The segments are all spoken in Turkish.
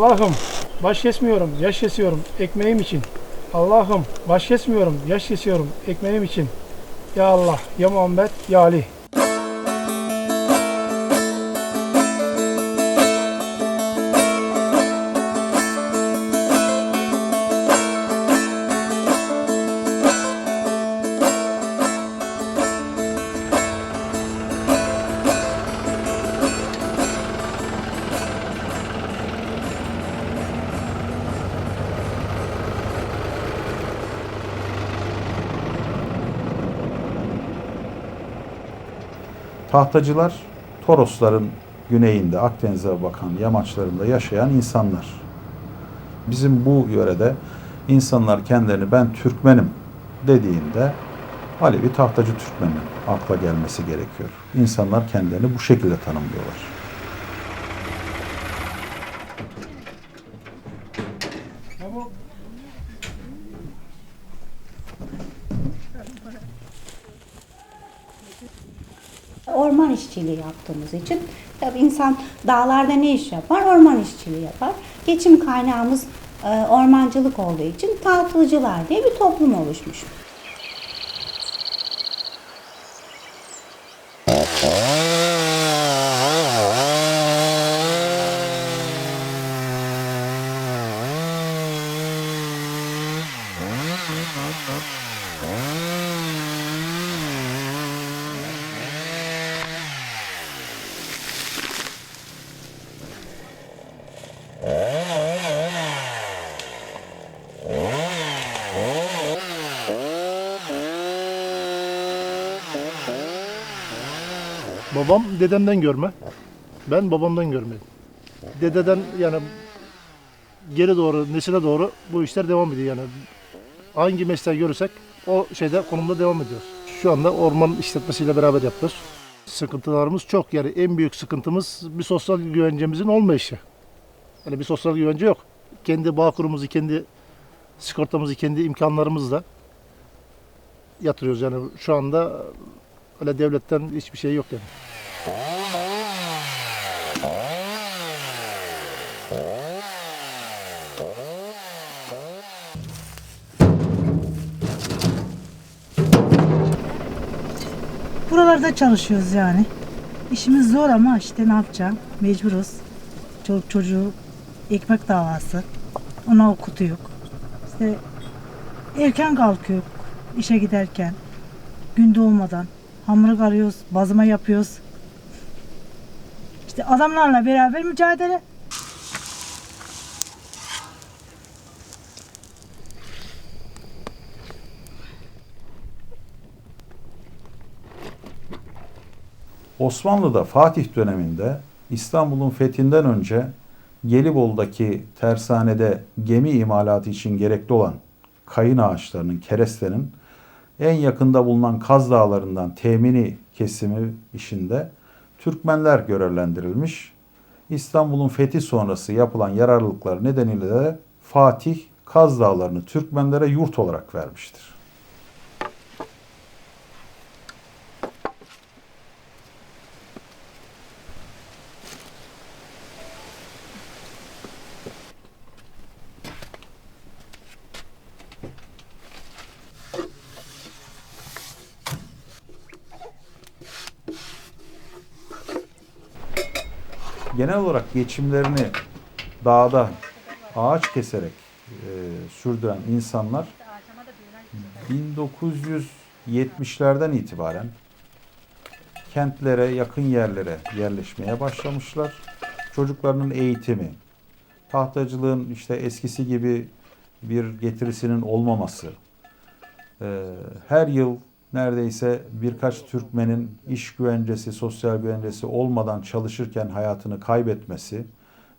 Allah'ım baş kesmiyorum, yaş kesiyorum ekmeğim için. Allah'ım baş kesmiyorum, yaş kesiyorum ekmeğim için. Ya Allah, ya Muhammed, ya Ali. Tahtacılar Torosların güneyinde Akdeniz'e bakan yamaçlarında yaşayan insanlar. Bizim bu yörede insanlar kendilerini ben Türkmenim dediğinde Alevi tahtacı Türkmenin akla gelmesi gerekiyor. İnsanlar kendilerini bu şekilde tanımlıyorlar. Orman işçiliği yaptığımız için tabii insan dağlarda ne iş yapar? Orman işçiliği yapar. Geçim kaynağımız e, ormancılık olduğu için tahtılcılar diye bir toplum oluşmuş. Babam dedemden görme. Ben babamdan görmedim. Dededen yani geri doğru, nesile doğru bu işler devam ediyor yani. Hangi mesleği görürsek o şeyde konumda devam ediyor. Şu anda orman işletmesiyle beraber yapıyoruz. Sıkıntılarımız çok yani en büyük sıkıntımız bir sosyal güvencemizin olmayışı. Yani bir sosyal güvence yok. Kendi bağ kurumuzu, kendi sigortamızı, kendi imkanlarımızla yatırıyoruz yani şu anda öyle devletten hiçbir şey yok yani. Buralarda çalışıyoruz yani. İşimiz zor ama işte ne yapacağım? Mecburuz. Çoluk çocuğu ekmek davası. Ona okutuyor. İşte erken kalkıyor işe giderken. Gün doğmadan. Hamuru karıyoruz, bazıma yapıyoruz. İşte adamlarla beraber mücadele. Osmanlı'da Fatih döneminde İstanbul'un fethinden önce Gelibolu'daki tersanede gemi imalatı için gerekli olan kayın ağaçlarının, kerestenin en yakında bulunan Kaz Dağları'ndan temini kesimi işinde Türkmenler görevlendirilmiş. İstanbul'un fethi sonrası yapılan yararlılıklar nedeniyle de Fatih Kaz Dağları'nı Türkmenlere yurt olarak vermiştir. Genel olarak geçimlerini dağda ağaç keserek e, sürdüren insanlar 1970'lerden itibaren kentlere, yakın yerlere yerleşmeye başlamışlar. Çocuklarının eğitimi, tahtacılığın işte eskisi gibi bir getirisinin olmaması, e, her yıl neredeyse birkaç Türkmenin iş güvencesi, sosyal güvencesi olmadan çalışırken hayatını kaybetmesi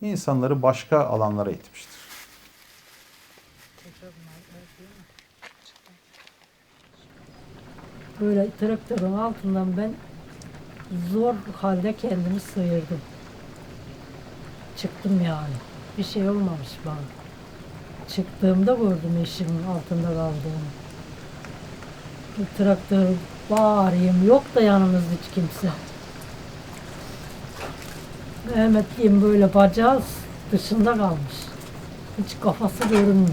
insanları başka alanlara itmiştir. Böyle traktörün altından ben zor halde kendimi sıyırdım. Çıktım yani. Bir şey olmamış bana. Çıktığımda gördüm eşimin altında kaldığını. Traktör bağırayım yok da yanımızda hiç kimse. Mehmet diyeyim böyle bacağı dışında kalmış. Hiç kafası görünmüyor.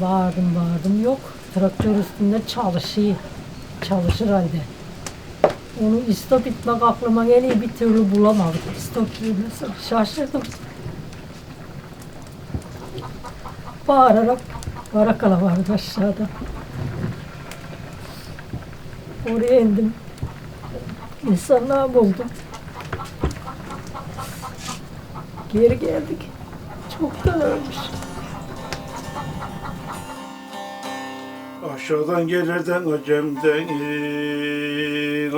Bağırdım bağırdım yok. Traktör üstünde çalışıyor. Çalışır halde. Onu istop etmek aklıma geliyor bir türlü bulamadım. İstop şaşırdım. Bağırarak Karakala vardı aşağıda. Oraya indim. İnsanlar buldum. Geri geldik. Çoktan ölmüş. Aşağıdan gelirden acemden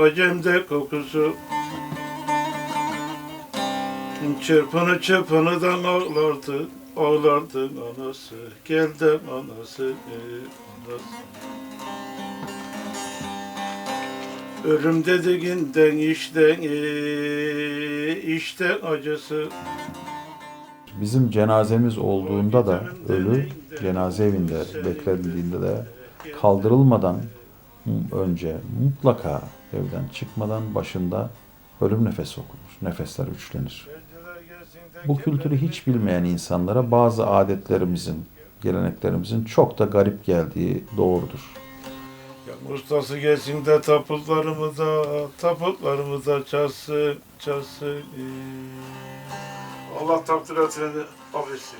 acemde kokusu Çırpını çırpınıdan ağlardı Ağlardı anası Geldim anası anası Ölüm dediğinden işten işten acısı Bizim cenazemiz olduğunda da ölü cenaze evinde beklendiğinde de kaldırılmadan önce mutlaka evden çıkmadan başında ölüm nefesi okunur. Nefesler üçlenir. Bu kültürü hiç bilmeyen insanlara bazı adetlerimizin, geleneklerimizin çok da garip geldiği doğrudur. Ya ustası gelsin de taputlarımıza, taputlarımıza çalsın, çalsın. Allah takdir etini affetsin.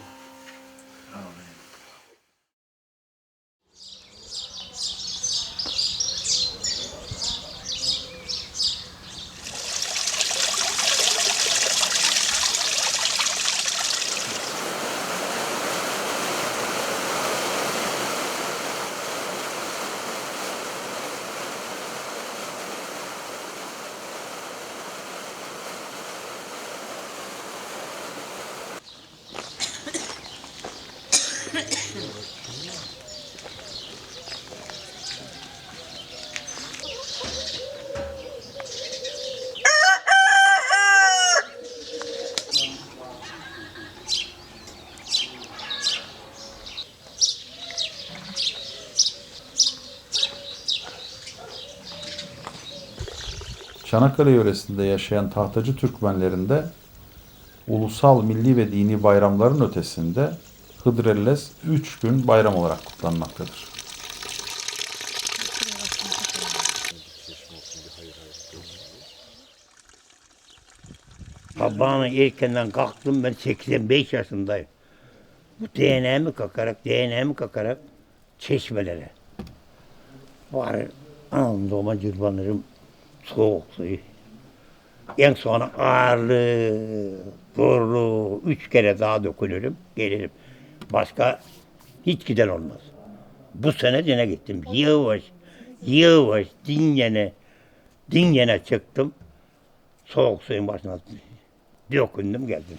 Çanakkale yöresinde yaşayan tahtacı Türkmenlerinde ulusal, milli ve dini bayramların ötesinde Hıdrellez 3 gün bayram olarak kutlanmaktadır. Sabahın erkenden kalktım ben 85 yaşındayım. Bu DNA'mı kakarak, DNA'mı kakarak çeşmelere. Var anadoma cırbanırım soğuk suyu. En sonra ağırlı, zorlu, üç kere daha dökülürüm, gelirim. Başka hiç giden olmaz. Bu sene yine gittim. Yavaş, yavaş, dinlene, dinlene çıktım. Soğuk suyun başına dökündüm geldim.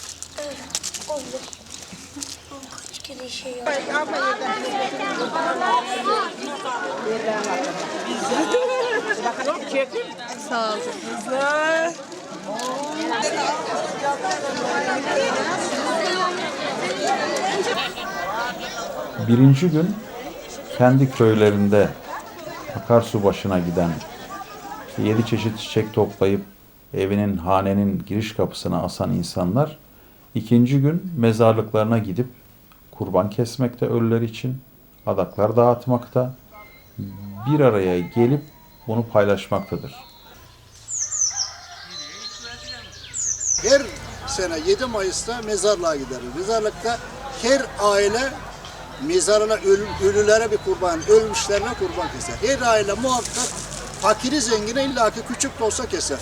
Birinci gün kendi köylerinde akarsu başına giden, işte yedi çeşit çiçek toplayıp evinin, hanenin giriş kapısına asan insanlar ikinci gün mezarlıklarına gidip kurban kesmekte ölüler için, adaklar dağıtmakta, bir araya gelip bunu paylaşmaktadır. Her sene 7 Mayıs'ta mezarlığa gideriz. Mezarlıkta her aile mezarına ölülere bir kurban, ölmüşlerine kurban keser. Her aile muhakkak fakiri zengine illaki küçük de olsa keser.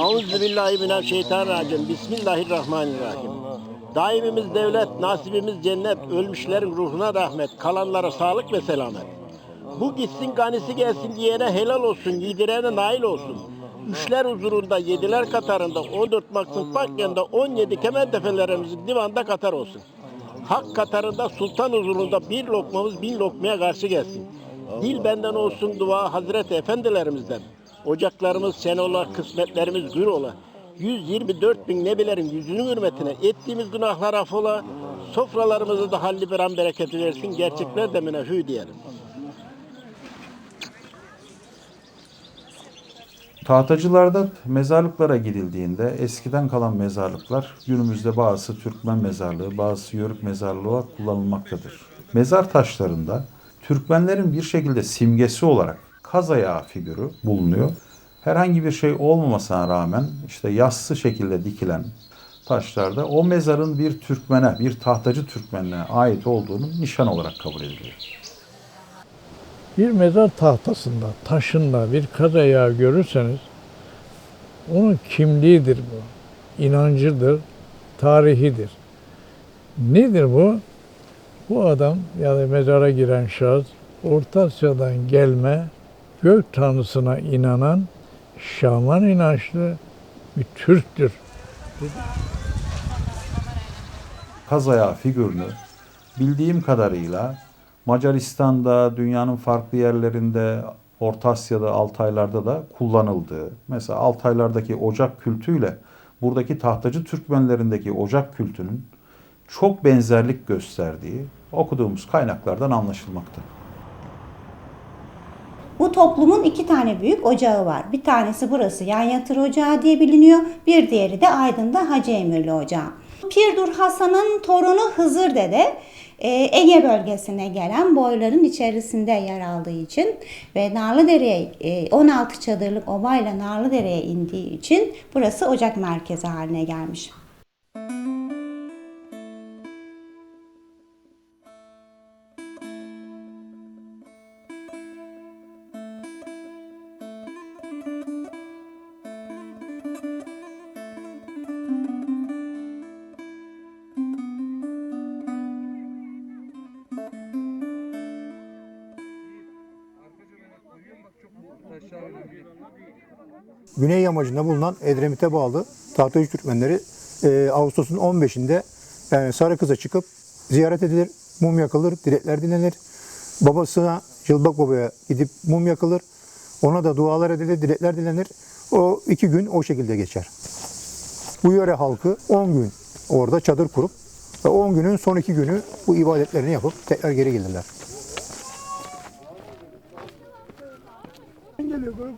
Euzubillahimineşşeytanirracim. Bismillahirrahmanirrahim. Daimimiz devlet, nasibimiz cennet, ölmüşlerin ruhuna rahmet, kalanlara sağlık ve selamet. Bu gitsin ganisi gelsin diyene helal olsun, yedirene nail olsun. Üçler huzurunda, yediler katarında, 14 maksın fakyanda, 17 kemer defelerimiz divanda katar olsun. Hak katarında, sultan huzurunda bir lokmamız bin lokmaya karşı gelsin. Dil benden olsun dua Hazreti Efendilerimizden. Ocaklarımız sen ola, kısmetlerimiz gür ola. 124 bin nebelerin yüzünün hürmetine ettiğimiz günahlar affola. Sofralarımızı da halli bir an bereketi versin. Gerçekler demine hü diyelim. Tahtacılarda mezarlıklara gidildiğinde eskiden kalan mezarlıklar günümüzde bazısı Türkmen mezarlığı, bazısı Yörük mezarlığı olarak kullanılmaktadır. Mezar taşlarında Türkmenlerin bir şekilde simgesi olarak kaz ayağı figürü bulunuyor. Herhangi bir şey olmamasına rağmen işte yassı şekilde dikilen taşlarda o mezarın bir Türkmene, bir tahtacı Türkmenine ait olduğunun nişan olarak kabul ediliyor. Bir mezar tahtasında, taşında bir kaz ayağı görürseniz onun kimliğidir bu. inancıdır, tarihidir. Nedir bu? Bu adam yani mezara giren şahıs Orta Asya'dan gelme gök tanrısına inanan şaman inançlı bir Türktür. kaz ayağı figürünü bildiğim kadarıyla Macaristan'da, dünyanın farklı yerlerinde, Orta Asya'da, Altaylar'da da kullanıldığı, mesela Altaylar'daki ocak kültüyle buradaki tahtacı Türkmenlerindeki ocak kültünün çok benzerlik gösterdiği okuduğumuz kaynaklardan anlaşılmakta. Bu toplumun iki tane büyük ocağı var. Bir tanesi burası Yan Yatır Ocağı diye biliniyor. Bir diğeri de Aydın'da Hacı Emirli Ocağı. Pirdur Hasan'ın torunu Hızır Dede Ege bölgesine gelen boyların içerisinde yer aldığı için ve Narlıdere'ye e, 16 çadırlık obayla Narlıdere'ye indiği için burası ocak merkezi haline gelmiş. Güney yamacında bulunan Edremit'e bağlı Tahtacı Türkmenleri e, Ağustos'un 15'inde yani Sarıkız'a çıkıp ziyaret edilir, mum yakılır, dilekler dinlenir. Babasına Yılbak Baba'ya gidip mum yakılır. Ona da dualar edilir, dilekler dilenir. O iki gün o şekilde geçer. Bu yöre halkı 10 gün orada çadır kurup ve 10 günün son iki günü bu ibadetlerini yapıp tekrar geri gelirler.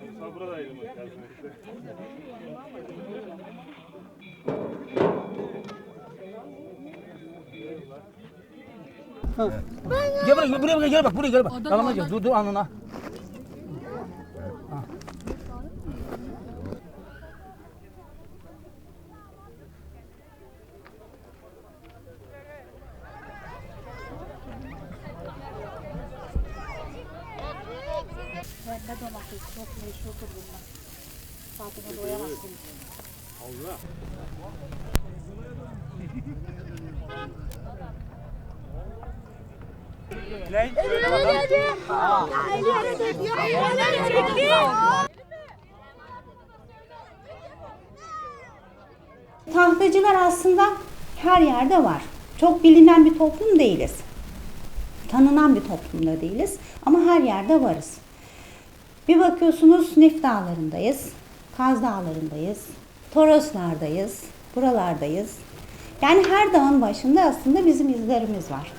kurban Buradaydım. Gel buraya, buraya, gel bak, buraya gel bak. Dur, dur alnına. Tadına doyamazsınız. Tahtacılar aslında her yerde var. Çok bilinen bir toplum değiliz. Tanınan bir toplumda değiliz ama her yerde varız. Bir bakıyorsunuz Nef Dağları'ndayız, Kaz Dağları'ndayız, Toroslar'dayız, buralardayız. Yani her dağın başında aslında bizim izlerimiz var.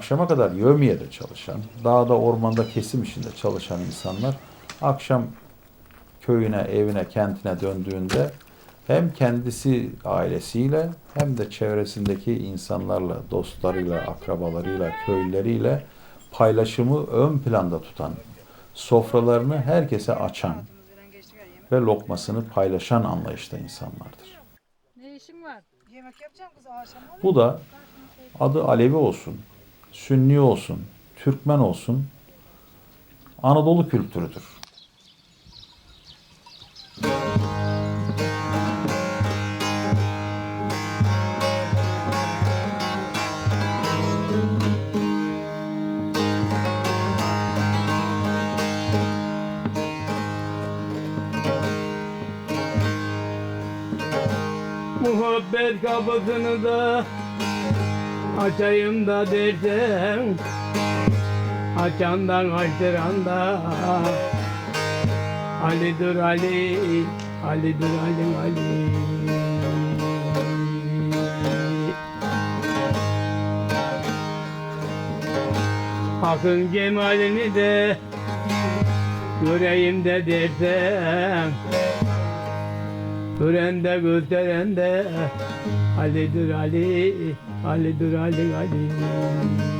Akşama kadar yövmiyede çalışan, dağda ormanda kesim işinde çalışan insanlar akşam köyüne, evine, kentine döndüğünde hem kendisi ailesiyle hem de çevresindeki insanlarla, dostlarıyla, akrabalarıyla, köylüleriyle paylaşımı ön planda tutan, sofralarını herkese açan ve lokmasını paylaşan anlayışta insanlardır. Ne işin var? Yemek yapacağım kız akşam. Bu da adı Alevi olsun, Sünni olsun, Türkmen olsun Anadolu kültürüdür. Muhabbet kapısını da açayım da dersen Açandan açtıran da Ali'dir Ali Ali'dir Ali Ali. Hakkın cemalini de göreyim de dersen Gören de gösteren de Ali'dir Ali, Ali'dir Ali, Ali. Ömrüm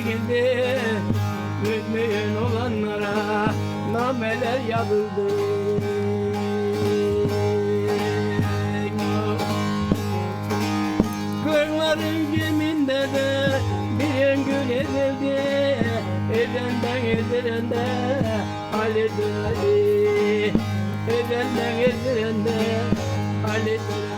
Çekildi Mümin olanlara nameler yazıldı. Kırların geminde de bir gün ezildi Ezenden ezilende Ali'dir Ali Ezenden ezilende Ali'dir